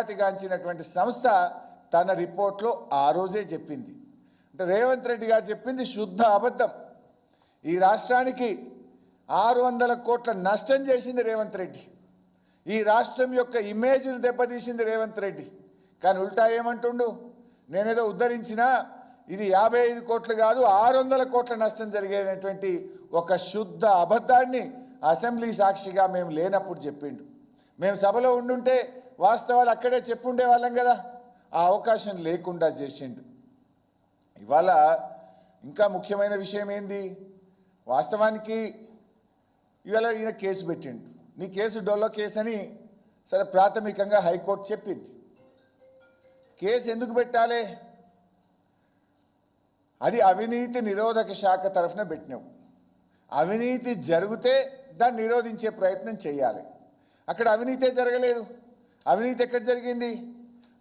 ఖ్యాతిగాంచినటువంటి సంస్థ తన రిపోర్ట్లో ఆ రోజే చెప్పింది. అంటే రేవంత్ రెడ్డి గారు చెప్పింది శుద్ధ అబద్ధం. ఈ రాష్ట్రానికి ఆరు వందల కోట్ల నష్టం చేసింది రేవంత్ రెడ్డి. ఈ రాష్ట్రం యొక్క ఇమేజ్ను దెబ్బతీసింది రేవంత్ రెడ్డి. కానీ ఉల్టా ఏమంటుండు? నేనేదో ఉద్ధరించినా ఇది యాభై ఐదు కోట్లు కాదు ఆరు వందల కోట్ల నష్టం జరిగేటటువంటి ఒక శుద్ధ అబద్ధాన్ని అసెంబ్లీ సాక్షిగా మేము లేనప్పుడు చెప్పిండు. మేము సభలో ఉండుంటే వాస్తవాలు అక్కడే చెప్పుండే వాళ్ళం కదా. ఆ అవకాశం లేకుండా చేసిండు. ఇవాళ ఇంకా ముఖ్యమైన విషయం ఏంది? వాస్తవానికి ఇవాళ ఈయన కేసు పెట్టిండు. నీ కేసు డొల్లో కేసు అని సరే ప్రాథమికంగా హైకోర్టు చెప్పింది. కేసు ఎందుకు పెట్టాలి? అది అవినీతి నిరోధక శాఖ తరఫున పెట్టినావు అవినీతి జరిగితే దాన్ని నిరోధించే ప్రయత్నం చేయాలి. అక్కడ అవినీతే జరగలేదు. అవినీతి ఎక్కడ జరిగింది?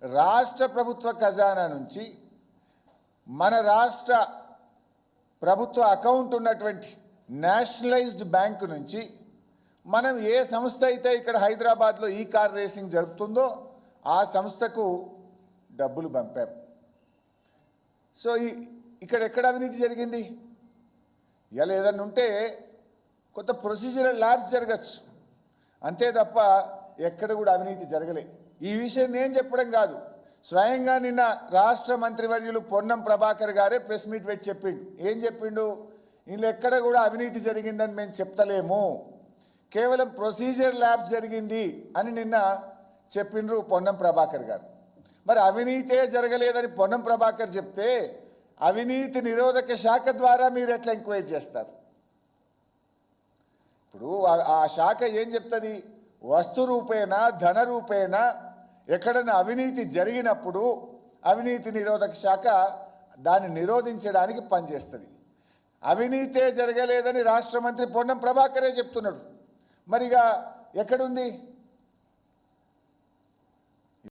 రాష్ట్ర ప్రభుత్వ ఖజానా నుంచి మన రాష్ట్ర ప్రభుత్వ అకౌంట్ ఉన్నటువంటి నేషనలైజ్డ్ బ్యాంకు నుంచి మనం ఏ సంస్థ అయితే ఇక్కడ హైదరాబాద్లో ఈ కార్ రేసింగ్ జరుపుతుందో ఆ సంస్థకు డబ్బులు పంపాం. సో ఈ ఇక్కడ ఎక్కడ అవినీతి జరిగింది? ఇలా ఏదన్నా ఉంటే కొంత ప్రొసీజరల్ ల్యాబ్స్ జరగచ్చు. అంతే తప్ప ఎక్కడ కూడా అవినీతి జరగలే. ఈ విషయం నేను చెప్పడం కాదు. స్వయంగా నిన్న రాష్ట్ర మంత్రివర్యులు పొన్నం ప్రభాకర్ గారే ప్రెస్ మీట్ పెట్టి చెప్పిండు. ఏం చెప్పిండు? వీళ్ళు ఎక్కడ కూడా అవినీతి జరిగిందని మేము చెప్తలేము. కేవలం ప్రొసీజర్ ల్యాబ్స్ జరిగింది అని నిన్న చెప్పిండ్రు పొన్నం ప్రభాకర్ గారు. మరి అవినీతే జరగలేదని పొన్నం ప్రభాకర్ చెప్తే అవినీతి నిరోధక శాఖ ద్వారా మీరు ఎట్లా ఎంక్వైరీ చేస్తారు? ఇప్పుడు ఆ- ఆ శాఖ ఏం చెప్తుంది? వస్తు రూపేణ ధన రూపేణ ఎక్కడైనా అవినీతి జరిగినప్పుడు అవినీతి నిరోధక శాఖ దాన్ని నిరోధించడానికి పనిచేస్తుంది. అవినీతే జరగలేదని రాష్ట్ర మంత్రి పొన్నం ప్రభాకరే చెప్తున్నాడు. మరిగా ఎక్కడుంది?